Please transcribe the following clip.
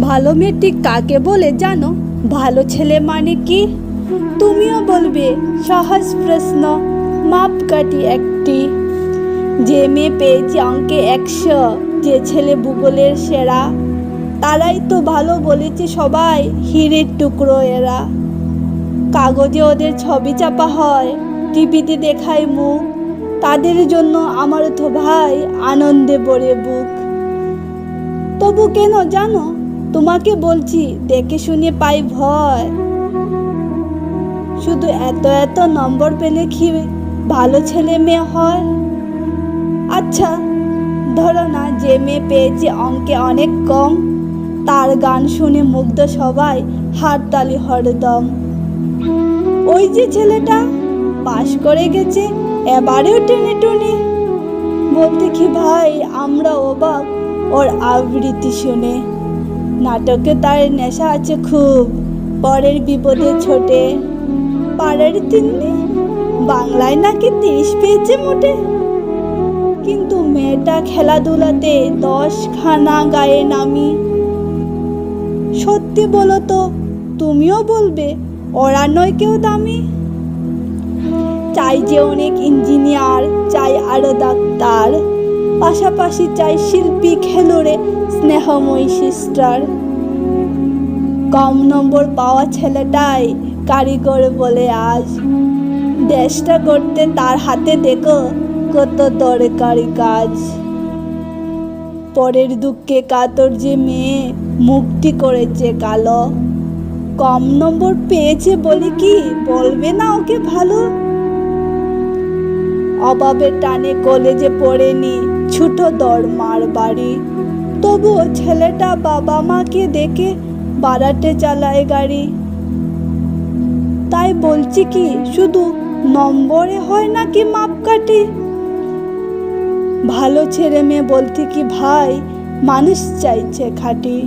ভালো মেয়েটি কাকে বলে জানো? ভালো ছেলে মানে কি? তুমিও বলবে, সহজ প্রশ্ন, মাপকাঠি একটি। যে মেয়ে পেয়েছে অঙ্কে একশো, যে ছেলে ভূগোলের সেরা, তারাই তো ভালো বলেছে সবাই, হিরের টুকরো এরা। কাগজে ওদের ছবি চাপা হয়, টিভিতে দেখায় মুখ, তাদের জন্য আমারও তো ভাই আনন্দে ভরে বুক। তবু কেন জানো? তোমাকে বলছি, দেখে শুনে পাই ভয়। শুধু এত এত নম্বর পেলে কি ভালো ছেলে মেয়ে হয়? আচ্ছা ধরো না যে মেয়ে পেয়েছে অঙ্কে অনেক কম, তার গান শুনে মুগ্ধ সবাই হাততালি হরদম ওই যে ছেলেটা পাশ করে গেছে, এবারেও টেনে টুনে। বলতে কি ভাই, আমরা অবাক, ওর আবৃত্তি শুনে। নাটকে তার নেশা আছে খুব। পরের বিপদে ছোটে। পাড়ার তিন্নি। বাংলায় নাকি তিরিশ পেয়েছে মোটে। কিন্তু মেয়েটা খেলাধুলাতে দশ খানা গায়ে নামি। সত্যি বলো তো, তুমিও বলবে, ওরা নয় কেউ দামি। চাই যে অনেক ইঞ্জিনিয়ার, চাই আরও ডাক্তার। পাশাপাশি চাই শিল্পী খেলোরে স্নেহময়ী সিস্টার। কম নম্বর পাওয়া ছেলেটাই কারিগর বলে আজ। দেশটা করতে তার হাতে দেখো কত দরকারি কাজ। পরের দুঃখে কাতর যে মেয়ে মুক্তি করেছে কালো। কম নম্বর পেয়েছে বলে কি বলবে না ওকে ভালো? অভাবের টানে কলেজে পড়েনি ছোট দর মার বাড়ি। তবুও ছেলেটা বাবা মাকে দেখে বারাটে চালায় গাড়ি। তাই বলছি কি, শুধু নম্বরে হয় নাকি মাপকাঠি? ভালো ছেলে মেয়ে বলতে কি ভাই, মানুষ চাইছে খাঁটি।